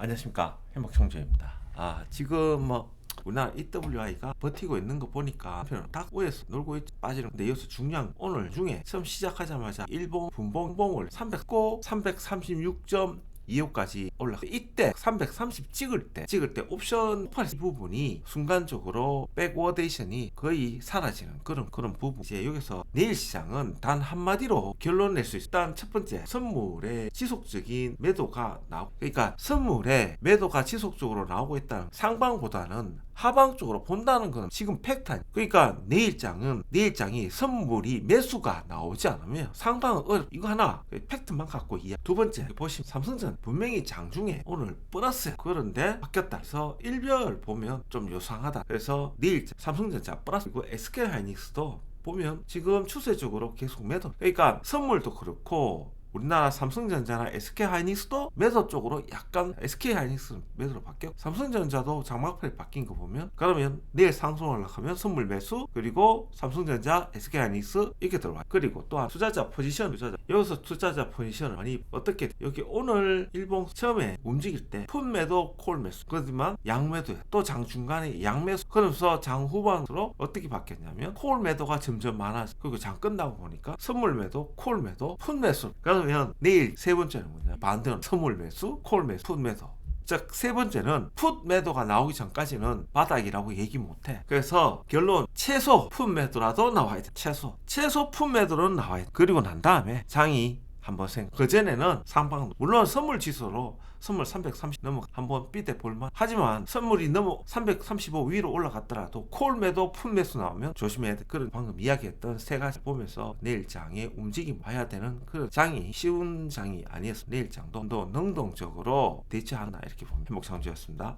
안녕하십니까 행복청주입니다. 아 지금 뭐 우리나라 EWI가 버티고 있는 거 보니까 딱 위에서 놀고 있 빠지는 근데 여기서 중요한 건 오늘 중에 처음 시작하자마자 일본 분봉봉을 300고 336점 2호까지 올라가. 이때 330 찍을 때 찍을 때 옵션 팔 부분이 순간적으로 백워데이션이 거의 사라지는 그런 그런 부분. 이제 여기서 내일 시장은 단 한마디로 결론 낼 수 있어. 일단 첫 번째 선물의 지속적인 매도가 나오고 그러니까 선물의 매도가 지속적으로 나오고 있다는 상방보다는 하방 쪽으로 본다는 건 지금 팩트 그러니까 내일장은 내일장이 선물이 매수가 나오지 않으면 상방은 어렵 이거 하나 팩트만 갖고 이해 두 번째 보시면 삼성전 분명히 장중에 오늘 플러스 그런데 바뀌었다. 그래서 일별 보면 좀 요상하다. 그래서 내일 삼성전자 플러스 그리고 SK 하이닉스도 보면 지금 추세적으로 계속 매도. 그러니까 선물도 그렇고 우리나라 삼성전자나 SK 하이닉스도 매도 쪽으로 약간 SK 하이닉스는 매도로 바뀌어? 삼성전자도 장막팔이 바뀐 거 보면 그러면 내일 상승을 하면 선물 매수 그리고 삼성전자 SK 하이닉스 이렇게 들어와 그리고 또한 투자자 포지션 투자자. 여기서 투자자 포지션을 많이 어떻게 여기 오늘 일본 처음에 움직일 때푼 매도 콜 매수. 그렇지만 양 매도야 또장 중간에 양 매수. 그러면서 장 후반으로 어떻게 바뀌었냐면 콜 매도가 점점 많아져 그리고 장 끝나고 보니까 선물 매도 콜 매도 푼 매수. 그 러면 내일 세 번째는 뭐냐 반대로 선물 매수 콜 매수 푼 매도 즉세 번째는 풋 매도가 나오기 전까지는 바닥이라고 얘기 못해. 그래서 결론 최소 풋 매도라도 나와야 돼. 최소 최소 풋 매도는 나와야 돼. 그리고 난 다음에 장이 한번 생. 그 전에는 상방 물론 선물 지수로 선물 330 넘어 한번 삐대 볼만. 하지만 선물이 넘어 335 위로 올라갔더라도 콜 매도 풋 매수 나오면 조심해야 돼. 그런 방금 이야기했던 세 가지 보면서 내일 장의 움직임 봐야 되는 그 장이 쉬운 장이 아니었어. 내일 장도 더 능동적으로 대처한다 이렇게 보면 행복 상주였습니다.